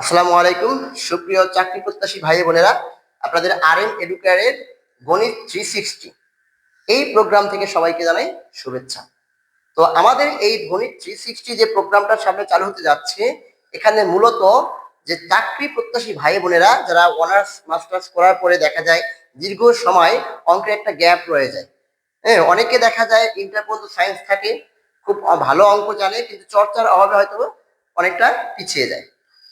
আসসালামু আলাইকুম। সুপ্রিয় চাকরি প্রত্যাশী ভাই বোনেরা, আপনাদের আর এম এডুকেয়ারের গণিত থ্রি সিক্সটি এই প্রোগ্রাম থেকে সবাইকে জানাই শুভেচ্ছা। তো আমাদের এই গণিত থ্রি সিক্সটি যে প্রোগ্রামটা সামনে চালু হতে যাচ্ছে, এখানে মূলত যে চাকরি প্রত্যাশী ভাই বোনেরা, যারা অনার্স মাস্টার্স করার পরে দেখা যায় দীর্ঘ সময় অঙ্কের একটা গ্যাপ রয়ে যায়। হ্যাঁ অনেকে দেখা যায় ইন্টার পর্যন্ত সায়েন্স থাকে, খুব ভালো অঙ্ক জানে, কিন্তু চর্চার অভাবে হয়তো অনেকটা পিছিয়ে যায়।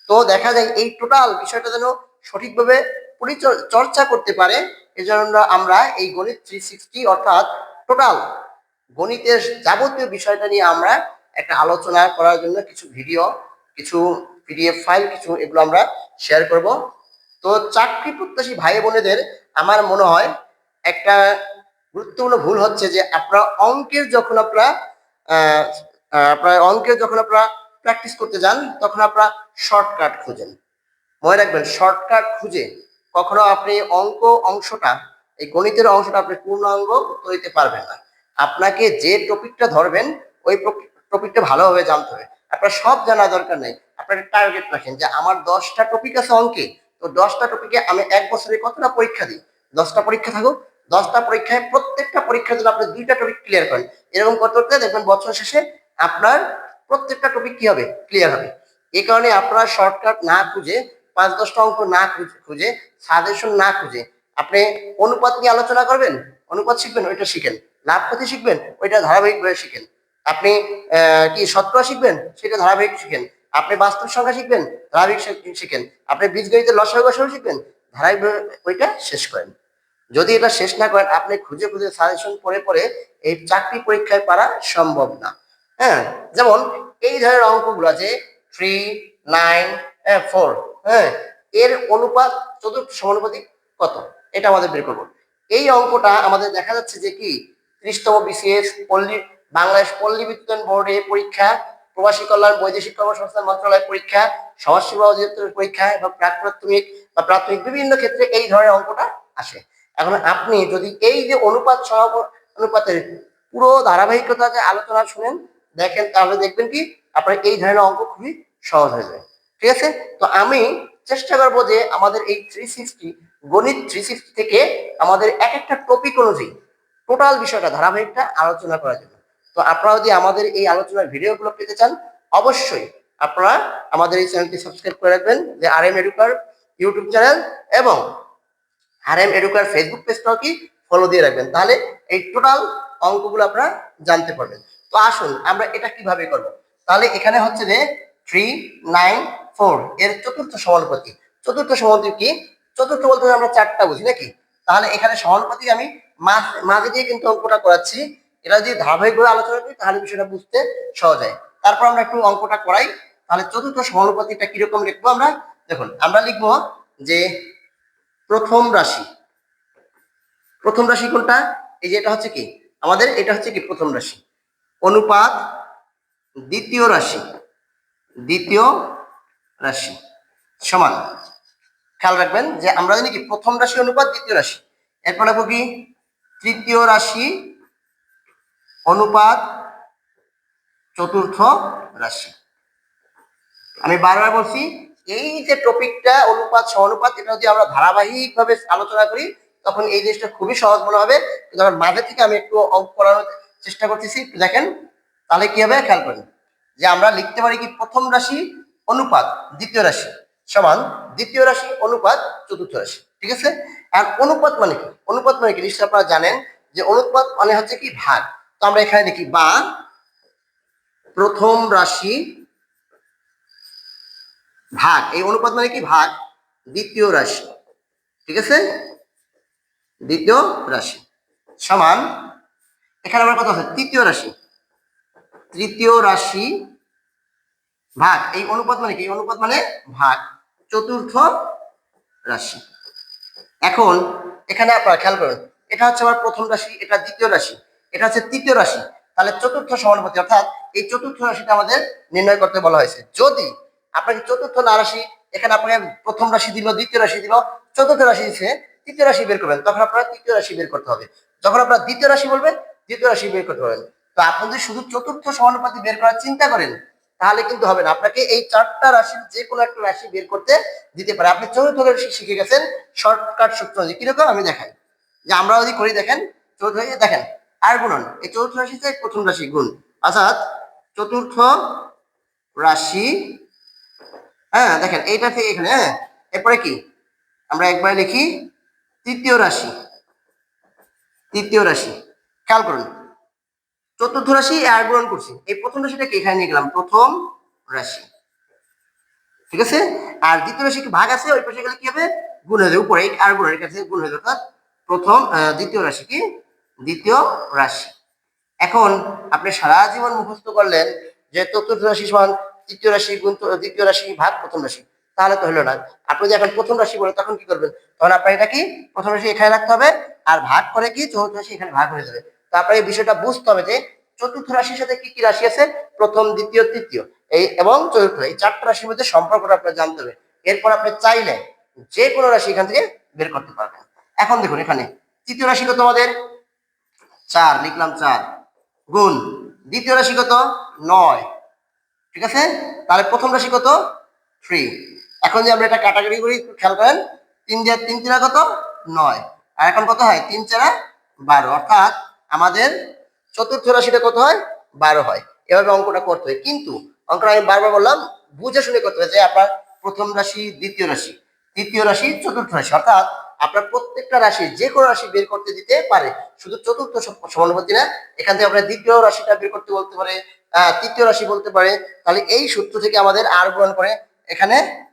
তো দেখা যায় এই টোটাল বিষয়টা যেন সঠিকভাবে পরিচর- চর্চা করতে পারে, এজন্য আমরা এই গণিত থ্রি সিক্সটি অর্থাৎ টোটাল গণিতের যাবতীয় বিষয়টা নিয়ে আমরা একটা আলোচনা করার জন্য কিছু ভিডিও, কিছু পিডিএফ ফাইল, কিছু এগুলো আমরা শেয়ার করব। তো চাকরি প্রত্যাশী ভাই বোনেদের আমার মনে হয় একটা গুরুত্বপূর্ণ ভুল হচ্ছে যে আপনারা অঙ্কের যখন আপনারা আপনার অঙ্কের যখন আপনারা প্র্যাকটিস করতে যান, তখন আপনারা শর্টকাট খুঁজেন। মনে রাখবেন, শর্টকাট খুঁজে কখনো আপনি অঙ্ক অংশটা, এই গণিতের অংশটা আপনি পূর্ণাঙ্গ উত্তর দিতে পারবেন না। আপনাকে যে টপিকটা ধরবেন, ওই টপিকটা ভালোভাবে জানতে হবে। আপনার সব জানা দরকার নেই। আপনার টার্গেট রাখেন যে আমার দশটা টপিক আছে অঙ্কে, তো দশটা টপিকে আমি এক বছরে কতটা পরীক্ষা দিই? দশটা পরীক্ষা থাকুক, দশটা পরীক্ষায় প্রত্যেকটা পরীক্ষার জন্য আপনি দুইটা টপিক ক্লিয়ার করেন। এরকম করতে করতে দেখবেন বছর শেষে আপনার প্রত্যেকটা টপিক কি হবে? ক্লিয়ার হবে। এই কারণে আপনারা শর্টকাট না খুঁজে, পাঁচ দশটা অঙ্ক না খুঁজে- সাজেশন না খুঁজে আপনি অনুপাত নিয়ে আলোচনা করবেন, অনুপাত শিখবেন, ওইটা শিখেন। লাভ ক্ষতি শিখবেন, ওইটা ধারাবাহিকভাবে শিখেন। আপনি কি শতকরা শিখবেন, সেটা ধারাবাহিক শিখেন। আপনি বাস্তব সংখ্যা শিখবেন, ধারাবাহিক শিখেন। আপনি বীজগণিতের লসাগু গসাগু শিখবেন, ধারাবাহিকভাবে ওইটা শেষ করেন। যদি এটা শেষ না করেন, আপনি খুঁজে খুঁজে সাজেশন পড়ে পড়ে এই চাকরি পরীক্ষায় পারা সম্ভব না। হ্যাঁ যেমন এই ধরনের অঙ্কগুলো আছে থ্রি নাইন ফোর হ্যাঁ এর অনুপাত চতুর্থ সমানুপাতিক কত? এটা আমাদের বের করব। এই অঙ্কটা আমাদের দেখা যাচ্ছে যে কি? ত্রিশতম বিসিএস পল্লী, বাংলাদেশ পল্লী বিদ্যুৎ বোর্ডে পরীক্ষা, প্রবাসী কল্যাণ বৈদেশিক কর্মসংস্থান মন্ত্রণালয় পরীক্ষা সমাজসেবা অধিদপ্তরের পরীক্ষা এবং প্রাক প্রাথমিক বা প্রাথমিক বিভিন্ন ক্ষেত্রে এই ধরনের অঙ্কটা আসে। এখন আপনি যদি এই যে অনুপাত সহ অনুপাতের পুরো ধারাবাহিকতা যে আলোচনা শুনেন দেখেন, তাহলে দেখবেন কি, আপনার এই ধরনের অঙ্ক খুবই সহজ হয়ে যাবে ঠিক আছে? তো আমি চেষ্টা করব যে আমাদের এই থ্রি সিক্সটি গণিত থ্রি সিক্সটি থেকে আমাদের এক একটা টপিক অনুযায়ী টোটাল বিষয়টা, ধারাবাহিকটা আলোচনা করার জন্য। তো আপনারা যদি আমাদের এই আলোচনার ভিডিওগুলো পেতে চান, অবশ্যই আপনারা আমাদের এই চ্যানেলটি সাবস্ক্রাইব করে রাখবেন, যে আর এম এডুকার ইউটিউব চ্যানেল এবং আর এম এডুকার ফেসবুক পেজটাও কি ফলো দিয়ে রাখবেন। তাহলে এই টোটাল অঙ্কগুলো আপনারা জানতে পারবেন। তো আসুন, আমরা এটা কীভাবে করব? তাহলে এখানে হচ্ছে যে থ্রি নাইন ফোর এর চতুর্থ সমানুপাতি চতুর্থ সমানুপাতি কি? চতুর্থ বলতে আমরা চারটা বুঝি নাকি? তাহলে এখানে সমানুপাতি আমি মাঝ- দিয়ে কিন্তু অঙ্কটা করাচ্ছি। এটা যদি ধারাবাহিক ধারাবাহিকভাবে আলোচনা করি, তাহলে বিষয়টা বুঝতে সহজ হয়। তারপর আমরা একটু অঙ্কটা করাই। তাহলে চতুর্থ সমানুপাতিটা কীরকম লিখব আমরা? দেখুন, আমরা লিখব যে প্রথম রাশি। প্রথম রাশি কোনটা? এই যে এটা হচ্ছে কি? আমাদের এটা হচ্ছে কি প্রথম রাশি। অনুপাত দ্বিতীয় রাশি দ্বিতীয় রাশি, সমান। খেয়াল রাখবেন যে আমরা জানি কি, প্রথম রাশি অনুপাত, দ্বিতীয় রাশি। এরপর লিখব কি, তৃতীয় রাশি অনুপাত চতুর্থ রাশি। আমি বারবার বলছি, এই যে টপিকটা অনুপাত, সমানুপাত, এটা যদি আমরা ধারাবাহিক ভাবে আলোচনা করি, তখন এই জিনিসটা খুবই সহজ মনে হবে। যখন মাঝে থেকে আমি একটু অঙ্ক করানোর চেষ্টা করতেছি। একটু দেখেন, তাহলে কি হবে খেয়াল করেন? যে আমরা লিখতে পারি কি প্রথম রাশি অনুপাত, দ্বিতীয় রাশি সমান দ্বিতীয় রাশি অনুপাত, চতুর্থ রাশি। ঠিক আছে? আর অনুপাত মানে কি? অনুপাত মানে কি? নিশ্চয়ই আপনারা জানেন যে অনুপাত মানে হচ্ছে কি ভাগ। তো আমরা এখানে দেখি বা প্রথম রাশি ভাগ। এই অনুপাত মানে কি? ভাগ। দ্বিতীয় রাশি। ঠিক আছে? দ্বিতীয় রাশি সমান এখানে আমার কথা আছে, তৃতীয় রাশি। তৃতীয় রাশি ভাগ, এই অনুপাত মানে কি? অনুপাত মানে ভাগ, চতুর্থ রাশি। এখন এখানে আপনারা খেয়াল করুন, এটা হচ্ছে আমার প্রথম রাশি, এটা দ্বিতীয় রাশি, এটা হচ্ছে তৃতীয় রাশি। তাহলে চতুর্থ সমানুপাতি, অর্থাৎ এই চতুর্থ রাশিটা আমাদের নির্ণয় করতে বলা হয়েছে। যদি আপনাকে চতুর্থ না রাশি, এখানে আপনাকে প্রথম রাশি দিল, দ্বিতীয় রাশি দিল, চতুর্থ রাশি দিচ্ছে তৃতীয় রাশি বের করবেন, তখন আপনারা তৃতীয় রাশি বের করতে হবে। যখন আপনারা দ্বিতীয় রাশি বলবেন দ্বিতীয় রাশি বের করতে পারবেন তো আপনি যদি শুধু চতুর্থ সমানুপাতি বের করার চিন্তা করেন, তাহলে কিন্তু হবে না। আপনাকে এই চারটা রাশির যে কোনো একটা রাশি বের করতে দিতে পারে। আপনি চতুর্থ রাশি শিখে গেছেন শর্টকাট সূত্র কীরকম আমি দেখাই? যে আমরা যদি করি, দেখেন, চতুর্থ দেখেন, আর গুণন। এই চতুর্থ রাশিতে প্রথম রাশি গুণ। অর্থাৎ চতুর্থ রাশি হ্যাঁ দেখেন, এইটা থেকে এখানে হ্যাঁ এরপরে কি? আমরা একবার লিখি, তৃতীয় রাশি। তৃতীয় রাশি। খেয়াল করুন। চতুর্থ রাশি আর গ্রহণ করছি। এই প্রথম রাশিটাকে এখানে নিয়ে গেলাম। প্রথম রাশি। ঠিক আছে? আর দ্বিতীয় রাশি ভাগ আছে, ওই পাশে গেলে কি হবে? গুণ হয়ে যাবে। উপরে আর গুণের কাছে গুণ হয়ে অর্থাৎ প্রথম দ্বিতীয় রাশি কি দ্বিতীয় রাশি। এখন আপনি সারা জীবন মুখস্থ করলেন যে চতুর্থ রাশি সমান তৃতীয় রাশি গুণ দ্বিতীয় রাশি ভাগ প্রথম রাশি। তাহলে তো হলো না। আপনি যদি এখন প্রথম রাশি বলে তখন কি করবেন? তখন আপনার এটা কি? প্রথম রাশি এখানে রাখতে হবে। আর ভাগ করে কি? চতুর্থ রাশি এখানে ভাগ হয়ে যাবে। তো আপনার এই বিষয়টা বুঝতে হবে যে চতুর্থ রাশির সাথে কি কি রাশি আছে? প্রথম, দ্বিতীয়, তৃতীয়। এই এবং চতুর্থ, এই চারটা রাশির মধ্যে সম্পর্কটা আপনার জানতে হবে। এরপর আপনি চাইলে যে কোনো রাশি এখান থেকে বের করতে পারবেন। এখন দেখুন এখানে, তৃতীয় রাশি কত আমাদের? চার, লিখলাম চার। গুণ, দ্বিতীয় রাশি কত? নয়। ঠিক আছে? তাহলে প্রথম রাশি কত? থ্রি এখন যে আমরা এটা কাটাকাটি করি খেয়াল করেন, তিন দিয়ে তিন তিনা কত? নয়। আর এখন কত হয়? তিন চারা বারো। অর্থাৎ আমাদের চতুর্থ রাশিটা কত হয়? বারো হয়। এভাবে অঙ্কটা করতে হয়। কিন্তু অঙ্কটা আমি বারবার বললাম, বুঝে শুনে করতে হয় যে আপনার প্রথম রাশি, দ্বিতীয় রাশি। তৃতীয় রাশি, চতুর্থ রাশি। অর্থাৎ আপনার প্রত্যেকটা রাশি, যে কোনো রাশি বের করতে দিতে পারে। শুধু চতুর্থ সম- সমানুপাতি না, এখান থেকে আপনার দ্বিতীয় রাশিটা বের করতে বলতে পারে তৃতীয় রাশি বলতে পারে। তাহলে এই সূত্র থেকে আমাদের আর গ্রহণ করে এখানে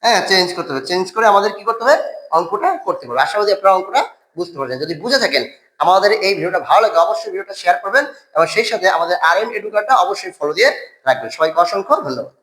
হ্যাঁ চেঞ্জ করতে হবে। চেঞ্জ করে আমাদের কি করতে হবে? অঙ্কটা করতে হবে। আশা করি আপনারা অঙ্কটা বুঝতে পারছেন যদি বুঝে থাকেন আমাদের এই ভিডিওটা ভালো লাগে অবশ্যই ভিডিওটা শেয়ার করবেন এবং সেই সাথে আমাদের আর এম এডুকারটা অবশ্যই ফলো দিয়ে রাখবেন। সবাইকে অসংখ্য ধন্যবাদ।